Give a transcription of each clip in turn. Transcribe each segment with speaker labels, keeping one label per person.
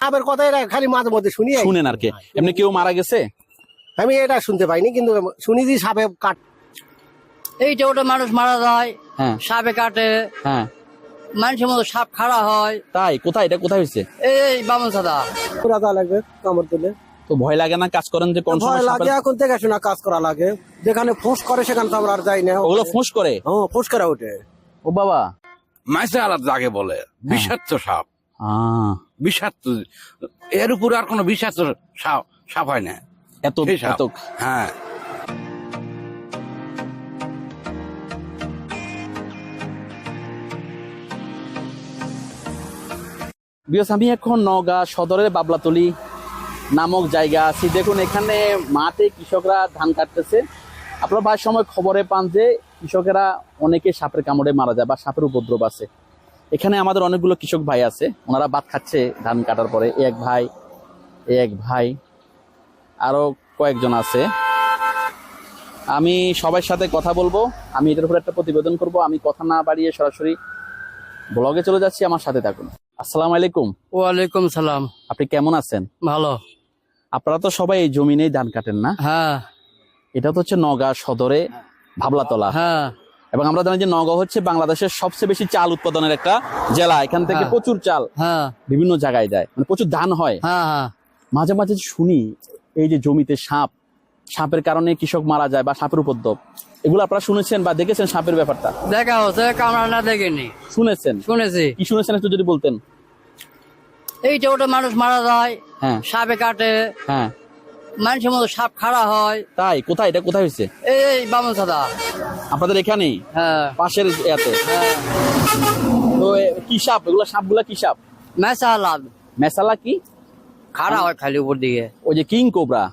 Speaker 1: সাপের কথা এটা খালি মাঝে মধ্যে শুনি।
Speaker 2: শুনেন আর কি। এমনি কেউ মারা গেছে?
Speaker 1: আমি এটা শুনতে পাইনি কিন্তু শুনি যে সাপে কাট।
Speaker 3: এইটা ওটা মানুষ মারা যায়
Speaker 2: হ্যাঁ।
Speaker 3: সাপে কাটে
Speaker 2: হ্যাঁ।
Speaker 3: মানুষের মতো সাপ খাড়া হয়।
Speaker 2: তাই? কোথায়? এটা কোথায় হয়েছে?
Speaker 3: এই বামন সাদা।
Speaker 1: পুরা দেওয়া লাগবে কামড় দিলে।
Speaker 2: তো ভয় লাগে না কাজ করেন যে কোন সময়
Speaker 1: ভয় লাগে এখন থেকে শোনা কাজ করা লাগে। যেখানে ফোঁস করে সেখানে তো আমরা আর যাই না।
Speaker 2: ওগুলো ফুঁস করে?
Speaker 1: হ্যাঁ ফোঁস করে ওঠে।
Speaker 2: ও বাবা।
Speaker 4: মাইসে আলাদা যাকে বলে বিষাক্ত সাপ। বিষাক্ত। এর উপর আর কোনো বিষাক্ত সাপ সাপ হয় না।
Speaker 2: এত এত
Speaker 4: হ্যাঁ।
Speaker 2: বিকজ আমি এখন নওগাঁ সদরের বাবলাতলি নামক জায়গা আছি। দেখুন এখানে মাঠে কৃষকরা ধান কাটতেছে। আপনারা প্রায় সময় খবরে পান যে কৃষকেরা অনেকে সাপের কামড়ে মারা যায় বা সাপের উপদ্রব আছে। এখানে আমাদের অনেকগুলো কৃষক ভাই আছে। ওনারা বাদ খাচ্ছে ধান কাটার পরে। এক ভাই এক ভাই আরও কয়েকজন আছে। আমি সবার সাথে কথা বলব। আমি এটার উপর একটা প্রতিবেদন করব। আমি কথা না বাড়িয়ে সরাসরি ব্লগে চলে যাচ্ছি। আমার সাথে থাকুন। আসসালামু আলাইকুম।
Speaker 3: ওয়ালাইকুম সালাম।
Speaker 2: আপনি কেমন আছেন?
Speaker 3: ভালো।
Speaker 2: আপনারা তো সবাই এই জমিনেই ধান কাটেন না?
Speaker 3: হ্যাঁ।
Speaker 2: এটা তো হচ্ছে নওগাঁ সদরে ভাবলাতলা।
Speaker 3: হ্যাঁ।
Speaker 2: এবং আমরা জানি যে নওগাঁ হচ্ছে বাংলাদেশের সবচেয়ে বেশি চাল উৎপাদনের একটা জেলা। এখান থেকে
Speaker 3: হ্যাঁ।
Speaker 2: প্রচুর চাল
Speaker 3: হ্যাঁ।
Speaker 2: বিভিন্ন জায়গায় যায়। মানে প্রচুর ধান হয়।
Speaker 3: হ্যাঁ
Speaker 2: মাঝে মাঝে শুনি এই যে জমিতে সাপ সাপের কারণে কৃষক মারা যায় বা সাপের উপদ্রব। এগুলো আপনারা শুনেছেন বা দেখেছেন সাপের ব্যাপারটা?
Speaker 3: দেখা হচ্ছে কামড়া না দেখিনি।
Speaker 2: শুনেছেন?
Speaker 3: শুনেছি।
Speaker 2: কি শুনেছেন একটু যদি বলতেন?
Speaker 3: এইটা ওটা মানুষ মারা যায়
Speaker 2: হ্যাঁ।
Speaker 3: সাপে কাটে
Speaker 2: হ্যাঁ।
Speaker 3: মানুষের মতো সাপ খাড়া হয়।
Speaker 2: তাই? কোথায়? এটা কোথায় হয়েছে?
Speaker 3: এই বামন সাদা।
Speaker 2: আপনাদের এখানেই?
Speaker 3: হ্যাঁ।
Speaker 2: পাশের
Speaker 3: হ্যাঁ
Speaker 2: তো কি সাপ? এগুলো সাপগুলা কি সাপ?
Speaker 3: মেসা লাভ
Speaker 2: মেসালা কি?
Speaker 3: খাড়া হয় খালি উপর দিকে।
Speaker 2: ওই যে কিং কোবরা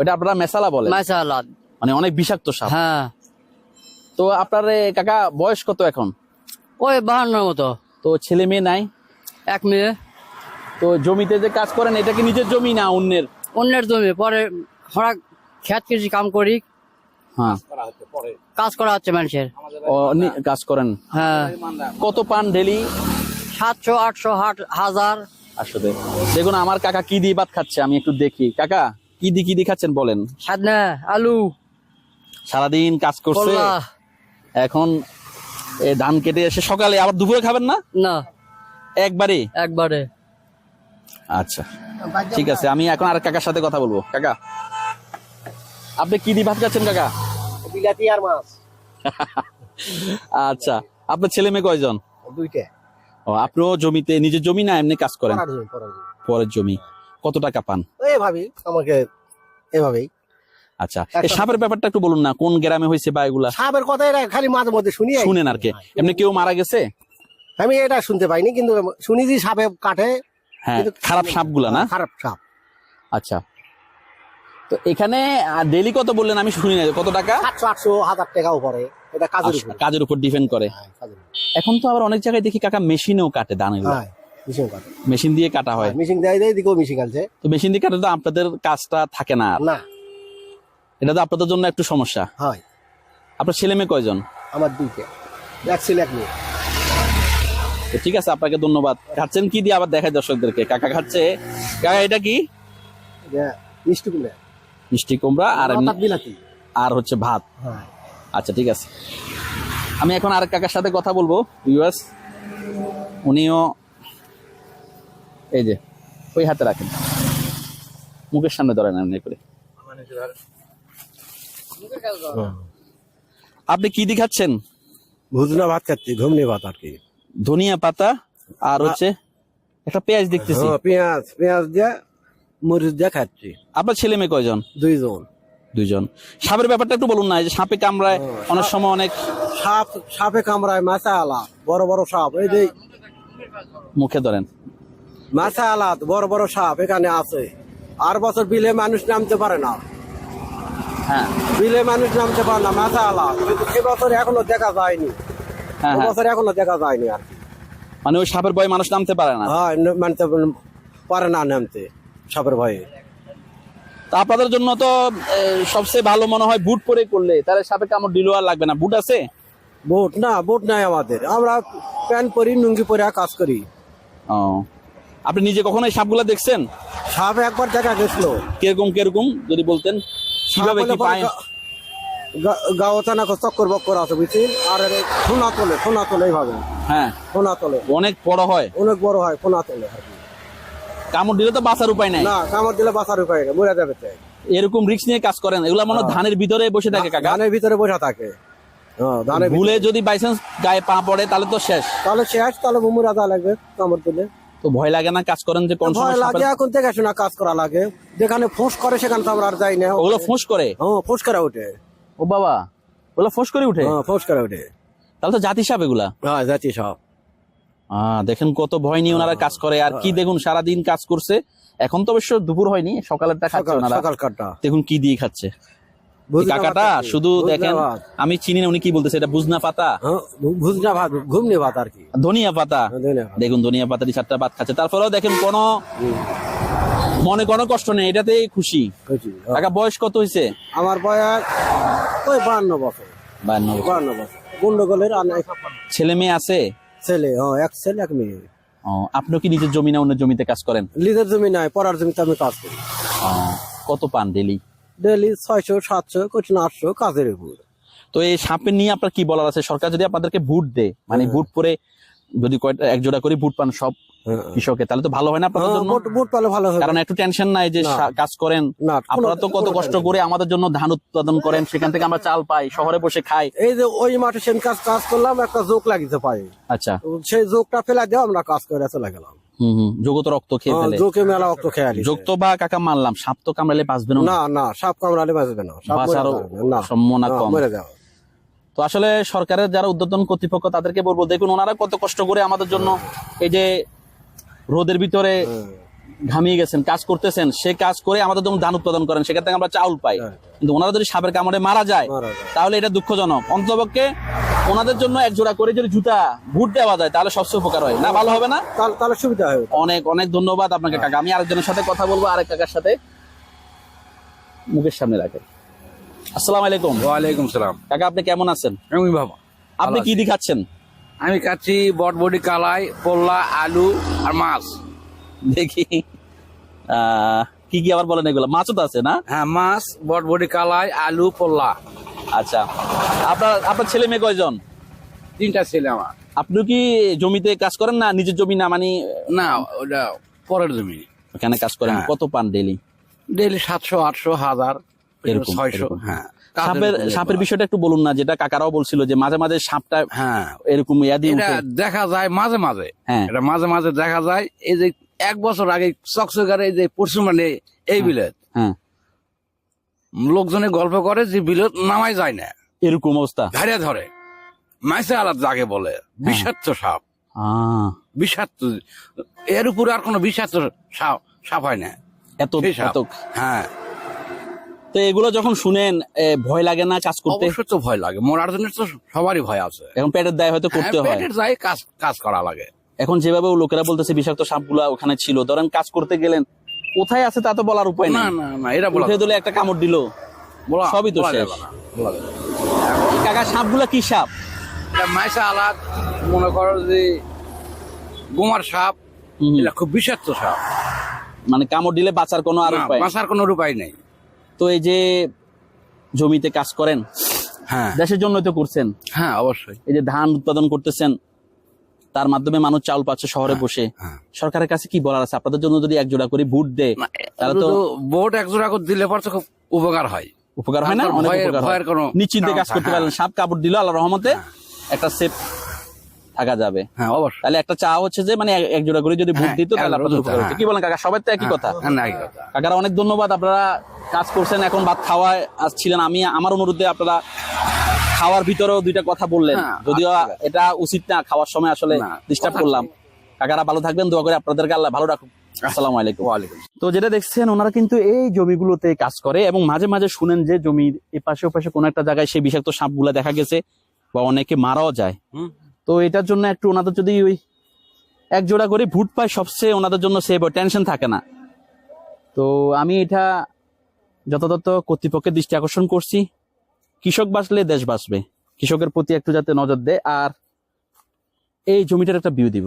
Speaker 2: ওটা আপনারা মেসালা বলে?
Speaker 3: মেসা লাভ
Speaker 2: মানে অনেক বিষাক্ত সাপ।
Speaker 3: হ্যাঁ।
Speaker 2: তো আপনার কাকা বয়স কত এখন?
Speaker 3: ওই বাহান্নর মতো।
Speaker 2: তো ছেলে মেয়ে নাই?
Speaker 3: এক মেয়ে।
Speaker 2: তো জমিতে যে কাজ করেন এটা কি নিজের জমি না অন্যের?
Speaker 3: অন্যের জমি। পরে আমরা খেত কিছু কাম করি
Speaker 2: হ্যাঁ।
Speaker 3: কাজ করা হচ্ছে মানুষের।
Speaker 2: ও কাজ করেন।
Speaker 3: হ্যাঁ।
Speaker 2: কত পান ডেলি?
Speaker 3: সাতশো আটশো হাজার।
Speaker 2: আসলে দেখুন আমার কাকা কি দিয়ে ভাত খাচ্ছে আমি একটু দেখি। কাকা কি দিয়ে কি দিয়ে খাচ্ছেন বলেন।
Speaker 3: সাদনা আলু।
Speaker 2: সারাদিন কাজ করছে। এখন ধান কেটে এসে সকালে আবার দুপুরে খাবেন না?
Speaker 3: না।
Speaker 2: একবারে?
Speaker 3: একবারে।
Speaker 2: আচ্ছা। ঠিক আছে আমি এখন আর কাকার সাথে কথা বলব। কাকা আপনি কি দিয়ে ভাত খাচ্ছেন কাকা?
Speaker 1: বিলাতি আর মাছ।
Speaker 2: আচ্ছা আপনার ছেলে মেয়ে কয়জন?
Speaker 1: দুইটা।
Speaker 2: ও আপনিও জমিতে নিজের জমি না এমনি কাজ করেন?
Speaker 1: পরার
Speaker 2: জমি কত টাকা পান?
Speaker 1: এভাবেই আমাকে এভাবেই।
Speaker 2: আচ্ছা এই সাপের ব্যাপারটা একটু বলুন না কোন গ্রামে হয়েছে বা এগুলা?
Speaker 1: সাপের কথা এটা খালি মাঝে মধ্যে শুনি
Speaker 2: শুনেন আর কি। এমনি কেউ মারা গেছে?
Speaker 1: আমি এটা শুনতে পাইনি কিন্তু শুনি যে সাপে কাটে।
Speaker 2: হ্যাঁ খারাপ সাপগুলা না?
Speaker 1: খারাপ সাপ।
Speaker 2: আচ্ছা তো এখানে ডেলি কত বললেন? আমি শুনি না কত টাকা?
Speaker 1: সাতশো আটশো হাজার টাকা উপরে। এটা কাজের
Speaker 2: আচ্ছা,
Speaker 1: উপরে
Speaker 2: কাজের উপর ডিপেন্ড করে।
Speaker 1: হ্যাঁ।
Speaker 2: এখন তো আবার অনেক জায়গায় দেখি কাকা মেশিনেও কাটে এগুলো
Speaker 1: হ্যাঁ
Speaker 2: মেশিন দিয়ে কাটা হয়।
Speaker 1: মিশিং দেয় দেয় দিকেও মিশিং আনছে
Speaker 2: তো মেশিন দিয়ে কাটে তো আপনাদের কাজটা থাকে না
Speaker 1: না।
Speaker 2: এটা তো আপনাদের জন্য একটু সমস্যা।
Speaker 1: হয়।
Speaker 2: আপনার ছেলে মেয়ে কয়জন?
Speaker 1: আমার দুইটা। এক ছেলে এক মেয়ে।
Speaker 2: ঠিক আছে আপনাকে ধন্যবাদ। খাচ্ছেন কি দিয়ে আবার দেখায় দর্শকদেরকে? কাকা খাচ্ছে কাকা এটা কি?
Speaker 1: মিষ্টি কুমড়া
Speaker 2: মিষ্টি কুমড়া আর
Speaker 1: বিলাতি।
Speaker 2: আর হচ্ছে ভাত।
Speaker 1: হ্যাঁ।
Speaker 2: আচ্ছা ঠিক আছে। আমি এখন আর কাকার সাথে কথা বলব ইউএস উনিও এই যে ওই হাতে রাখেন। মুখের সামনে ধরেন এমনি করে। আপনি কি দিয়ে খাচ্ছেন?
Speaker 1: ভুজনা ভাত খাচ্ছি ঘুমনি ভাত আর কি।
Speaker 2: ধনিয়া পাতা আর হচ্ছে একটা পেঁয়াজ দেখতেছি।
Speaker 1: হ্যাঁ, পেঁয়াজ পেঁয়াজ দিয়ে মরিচ দিয়ে খাচ্ছি।
Speaker 2: আপনার ছেলে মেয়ে কয়জন?
Speaker 1: দুইজন।
Speaker 2: দুইজন। সাপের ব্যাপারটা একটু বলুন না এই যে সাপে কামড়ায় অনেক সময় অনেক
Speaker 1: সাপ সাপে কামড়ায় মাছা আলা বড় বড় সাপ এই যে
Speaker 2: মুখে ধরেন।
Speaker 1: মাছা আলা বড় বড় সাপ এখানে আছে। আর বছর বিলে মানুষ নামতে পারে না।
Speaker 2: হ্যাঁ।
Speaker 1: বিলে মানুষ নামতে পারে না মাছা আলা কিন্তু এবছর এখনও দেখা যায়নি।
Speaker 2: হ্যাঁ হ্যাঁ।
Speaker 1: এবছর এখনও দেখা যায়নি আর
Speaker 2: মানে ওই সাপের ভয়ে মানুষ নামতে পারে না।
Speaker 1: হ্যাঁ ন- মানতে পারে না নামতে। সাপের ভয়ে।
Speaker 2: তা আপনাদের জন্য তো সবচেয়ে ভালো মনে হয় বুট পরে করলে তাহলে সাপে কামড় দিলেও আর লাগবে না। বুট আছে?
Speaker 1: বুট না বুট নাই আমাদের। আমরা প্যান্ট পরি লুঙ্গি পরে কাজ করি।
Speaker 2: ও। আপনি নিজে কখনো এই সাপগুলা দেখছেন?
Speaker 1: সাপ একবার দেখা গেছিল।
Speaker 2: কীরকম কীরকম যদি বলতেন? কীভাবে কি পায়?
Speaker 1: গাওতে না চক্কর বক্কর আছে বুঝছি? আর সোনা তোলে সোনা তোলে এইভাবে।
Speaker 2: হ্যাঁ।
Speaker 1: সোনা তোলে।
Speaker 2: অনেক বড় হয়।
Speaker 1: অনেক বড় হয় সোনা তোলে আর কি।
Speaker 2: কামড় দিলে তো বাঁচার উপায় নাই।
Speaker 1: না কামড় দিলে বাঁচার উপায় নেই মরে যাবে
Speaker 2: এরকম রিস্ক নিয়ে কাজ করেন। এগুলা মনে ধানের ভিতরে বসে থাকে কাকা।
Speaker 1: ধানের ভিতরে বসা থাকে। হ্যাঁ।
Speaker 2: ভুলে যদি বাইচান্স গায়ে পা পড়ে তাহলে তো শেষ।
Speaker 1: তাহলে শেষ তাহলে মুমুরা দা লাগবে কামড় দিলে।
Speaker 2: তো ভয় লাগে না কাজ করেন যে কোন সময়
Speaker 1: লাগে এখন দেখে শোনা কাজ করা লাগে। যেখানে ফুস করে সেখানে তো আমরা আর যাই না।
Speaker 2: ওগুলো ফোঁস করে?
Speaker 1: হ্যাঁ ফুস করে ওঠে
Speaker 2: ও বাবা ওগুলো ফোঁস করে উঠে?
Speaker 1: হ্যাঁ ফুস করে ওঠে
Speaker 2: তাহলে তো জাতি সাপ এগুলা।
Speaker 1: হ্যাঁ সব
Speaker 2: আহ, দেখেন কত ভয় নিয়ে ওনারা কাজ করে। আর কি দেখুন সারাদিন কাজ করছে। এখন তো অবশ্য দুপুর হয়নি সকালেরটা খাচ্ছে ওনারা। দেখুন কি দিয়ে খাচ্ছে। কাকাটা। শুধু দেখেন আমি চিনি না উনি কি বলতেছে এটা বুঝনা পাতা?
Speaker 1: হ্যাঁ, ভাত ঘুমনি ভাত আর কি।
Speaker 2: ধনিয়া পাতা।
Speaker 1: হ্যাঁ, ধনিয়া ভাত।
Speaker 2: দেখুন ধনিয়া পাতা দিয়ে চারটা ভাত খাচ্ছে। তারপরেও দেখেন কোনো মনে কোনো কষ্ট নেই এটাতেই খুশি।
Speaker 1: হ্যাঁ।
Speaker 2: কাকা বয়স কত হয়েছে
Speaker 1: আমার বয়স ওই বান্ন বছর।
Speaker 2: বায়ান্ন বছর।
Speaker 1: বান্ন বছর। গন্ডগোলের
Speaker 2: ছেলে মেয়ে আছে?
Speaker 1: ছেলে হ্যাঁ এক ছেলে এক মেয়ে।
Speaker 2: ও, আপনিও কি নিজের জমি না অন্য জমিতে কাজ করেন?
Speaker 1: নিজের জমি নাই পড়ার জমিতে আমি কাজ করি।
Speaker 2: কত পান ডেলি?
Speaker 1: ডেলি ছয়শো সাতশো কঠিন আটশো কাজের উপর।
Speaker 2: তো এই সাপের নিয়ে আপনার কি বলার আছে? সরকার যদি আপনাদেরকে ভোট দেয় মানে ভোট পরে যদি কয়টা এক জোড়া করে ভোট পান সব
Speaker 1: হ্যাঁ।
Speaker 2: কৃষকে তাহলে তো ভালো হয় না আপনাদের
Speaker 1: হ্যাঁ,
Speaker 2: জন্য?
Speaker 1: বুট বুট পালে ভালো হবে
Speaker 2: কারণ একটু টেনশন নাই যে কাজ করেন। আপনারা তো কত কষ্ট করে আমাদের জন্য ধান উৎপাদন করেন সেখান থেকে আমরা চাল পাই শহরে বসে খাই।
Speaker 1: এই যে ওই মাঠে সেন কাজ কাজ করলাম একটা জোক লাগিতে পাই।
Speaker 2: আচ্ছা।
Speaker 1: সেই জোকটা ফেলা দিয়ে আমরা কাজ করে চলে গেলাম।
Speaker 2: যোগত রক্ত খেয়ে
Speaker 1: হ্যাঁ,
Speaker 2: ফেলে।
Speaker 1: জোকে মেলা অক্ত খেয়ালি
Speaker 2: যোগ তো বা কাকা মানলাম সাপ তো কামড়ালে বাঁচবে না
Speaker 1: না সাপ কামড়ালে বাঁচবে না
Speaker 2: বাঁচারও সম্ভাবনা কম।
Speaker 1: মরে যাবে।
Speaker 2: তো আসলে সরকারের যারা উদ্যোতন কর্তৃপক্ষ তাদেরকে বলব দেখুন ওনারা কত কষ্ট করে আমাদের জন্য এই যে রোদের ভিতরে ঘামিয়ে গেছেন কাজ করতেছেন সে কাজ করে আমাদের জন্য ধান উৎপাদন করেন সেখান থেকে আমরা চাউল পাই।
Speaker 1: হ্যাঁ।
Speaker 2: কিন্তু ওনারা যদি সাপের কামড়ে মারা যায় তাহলে এটা দুঃখজনক। অন্তপক্ষে ওনাদের জন্য এক জোড়া করে যদি জুতা বুট দেওয়া যায় তাহলে সবচেয়ে উপকার হয়। না ভালো হবে না?
Speaker 1: তাহলে তাহলে সুবিধা হয়।
Speaker 2: অনেক অনেক ধন্যবাদ আপনাকে কাকা। আমি আরেকজনের সাথে কথা বলব আরেক কাকার সাথে মুখের সামনে রাখে আসসালামু আলাইকুম।
Speaker 4: ওয়ালাইকুম সালাম।
Speaker 2: কাকা আপনি কেমন আছেন?
Speaker 4: আমি বাবা
Speaker 2: আপনি কি দি খাচ্ছেন?
Speaker 4: আমি কাচ্ছি বটবডি কালাই পোল্লা আলু আর মাছ।
Speaker 2: দেখি। কি কি আবার বলেন এগুলো? মাছও তো আছে না?
Speaker 4: হ্যাঁ মাছ বটবডি কালাই আলু পোল্লা।
Speaker 2: আচ্ছা। আপনার আপনার ছেলে মেয়ে কয়জন?
Speaker 4: তিনটা ছেলে আমার।
Speaker 2: আপনি কি জমিতে কাজ করেন না? নিজের জমি না মানে
Speaker 4: না ওটা পরের জমি।
Speaker 2: ওখানে কাজ করেন।
Speaker 4: হ্যাঁ।
Speaker 2: কত পান ডেলি
Speaker 4: ডেলি সাতশো আটশো হাজার।
Speaker 2: এরকম,
Speaker 4: হ্যাঁ।
Speaker 2: সাপের সাপের বিষয়টা একটু বলুন না যেটা কাকারাও বলছিল যে মাঝে মাঝে সাপটা
Speaker 4: হ্যাঁ।
Speaker 2: এরকম ইয়া দিয়ে
Speaker 4: দেখা যায় মাঝে মাঝে।
Speaker 2: হ্যাঁ।
Speaker 4: এটা মাঝে মাঝে দেখা যায় এই যে এক বছর আগে চকচকারে এই যে পরশু মানে এই বিলেত।
Speaker 2: হ্যাঁ।
Speaker 4: লোকজনে গল্প করে যে বিলেত নামাই যায় না।
Speaker 2: এরকম অবস্থা।
Speaker 4: ধরে ধরে। মাইসে আলাদ যাকে বলে বিষাক্ত সাপ। বিষাক্ত এর উপরে আর কোনো বিষাক্ত সাপ সাপ হয় না।
Speaker 2: এত
Speaker 4: হ্যাঁ।
Speaker 2: তো এগুলো যখন শুনেন ভয় লাগে না কাজ করতে?
Speaker 4: অবশ্যই তো ভয় লাগে। মরার জন্য তো সবারই ভয় আছে।
Speaker 2: এখন পেটের দায় হয়তো করতে
Speaker 4: হ্যাঁ,
Speaker 2: হয়।
Speaker 4: পেটের যাই কাজ কাজ করা লাগে।
Speaker 2: এখন যেভাবে লোকেরা বলতেছে বিষাক্ত সাপগুলা ওখানে ছিল ধরেন কাজ করতে গেলেন কোথায় আছে তা তো বলার উপায়
Speaker 4: না না না এটা বলা
Speaker 2: দিলে একটা কামড় দিল
Speaker 4: বলা-
Speaker 2: সবই তো শেষ। কাকা সাপগুলা কি সাপ?
Speaker 4: মাইসা আলাদ মনে করো যে গোমার সাপ এটা খুব বিষাক্ত সাপ।
Speaker 2: মানে কামড় দিলে বাঁচার কোনো আর উপায়?
Speaker 4: বাঁচার কোনো উপায় নেই।
Speaker 2: তো এই যে জমিতে কাজ করেন
Speaker 4: হ্যাঁ।
Speaker 2: দেশের জন্য তো করছেন।
Speaker 4: হ্যাঁ অবশ্যই।
Speaker 2: এই যে ধান উৎপাদন করতেছেন তার মাধ্যমে মানুষ চাউল পাচ্ছে শহরে বসে।
Speaker 4: হ্যাঁ।
Speaker 2: সরকারের কাছে কি বলার আছে? আপনাদের জন্য যদি এক জোড়া করে ভোট দেয় তাহলে তো
Speaker 4: ভোট একজোড়া করে দিলে পর খুব উপকার হয়।
Speaker 2: উপকার হয় না?
Speaker 4: তারপর
Speaker 2: অনেক উপকার হয়।
Speaker 4: কোনো
Speaker 2: নিশ্চিন্তে কাজ করতে পারলেন সাপ কাপড় দিল আল্লাহ রহমতে একটা সেফ থাকা যাবে।
Speaker 4: হ্যাঁ অবশ্যই।
Speaker 2: তাহলে একটা চা হচ্ছে যে মানে এক- এক জোড়া করে যদি ভোট
Speaker 4: হ্যাঁ,
Speaker 2: দিত তাহলে আপনাদের উপকার হতো।
Speaker 4: হ্যাঁ।
Speaker 2: কি বলেন কাকা? সবাই তো একই কথা।
Speaker 4: হ্যাঁ, না, এই কথা।
Speaker 2: কাকারা অনেক ধন্যবাদ আপনারা কাজ করছেন এখন ভাত খাওয়ায় আসছিলেন আমি। আমার অনুরোধে আপনারা খাওয়ার ভিতরেও দুইটা কথা বললেন।
Speaker 4: হ্যাঁ,
Speaker 2: যদিও এটা উচিত না খাওয়ার সময় আসলে ডিস্টার্ব করলাম। কাকারা ভালো থাকবেন দোয়া করে আপনাদেরকে আল্লাহ ভালো রাখুন আসসালামু আলাইকুম।
Speaker 4: ওয়ালাইকুম
Speaker 2: তো যেটা দেখছেন ওনারা কিন্তু এই জমিগুলোতে কাজ করে এবং মাঝে মাঝে শুনেন যে জমির এপাশে ওপাশে কোনো একটা জায়গায় সেই বিষাক্ত সাপগুলা দেখা গেছে বা অনেকে মারাও যায়। তো এটার জন্য একটু ওনাদের যদি ওই এক জোড়া করে ভুট পায় সবচেয়ে ওনাদের জন্য সেভ টেনশন থাকে না। তো আমি এটা যথাযথ কর্তৃপক্ষের দৃষ্টি আকর্ষণ করছি। কৃষক বাঁচলে দেশ বাঁচবে। কৃষকের প্রতি একটু যাতে নজর দেয়, আর এই জমিটার একটা ভিউ দিব।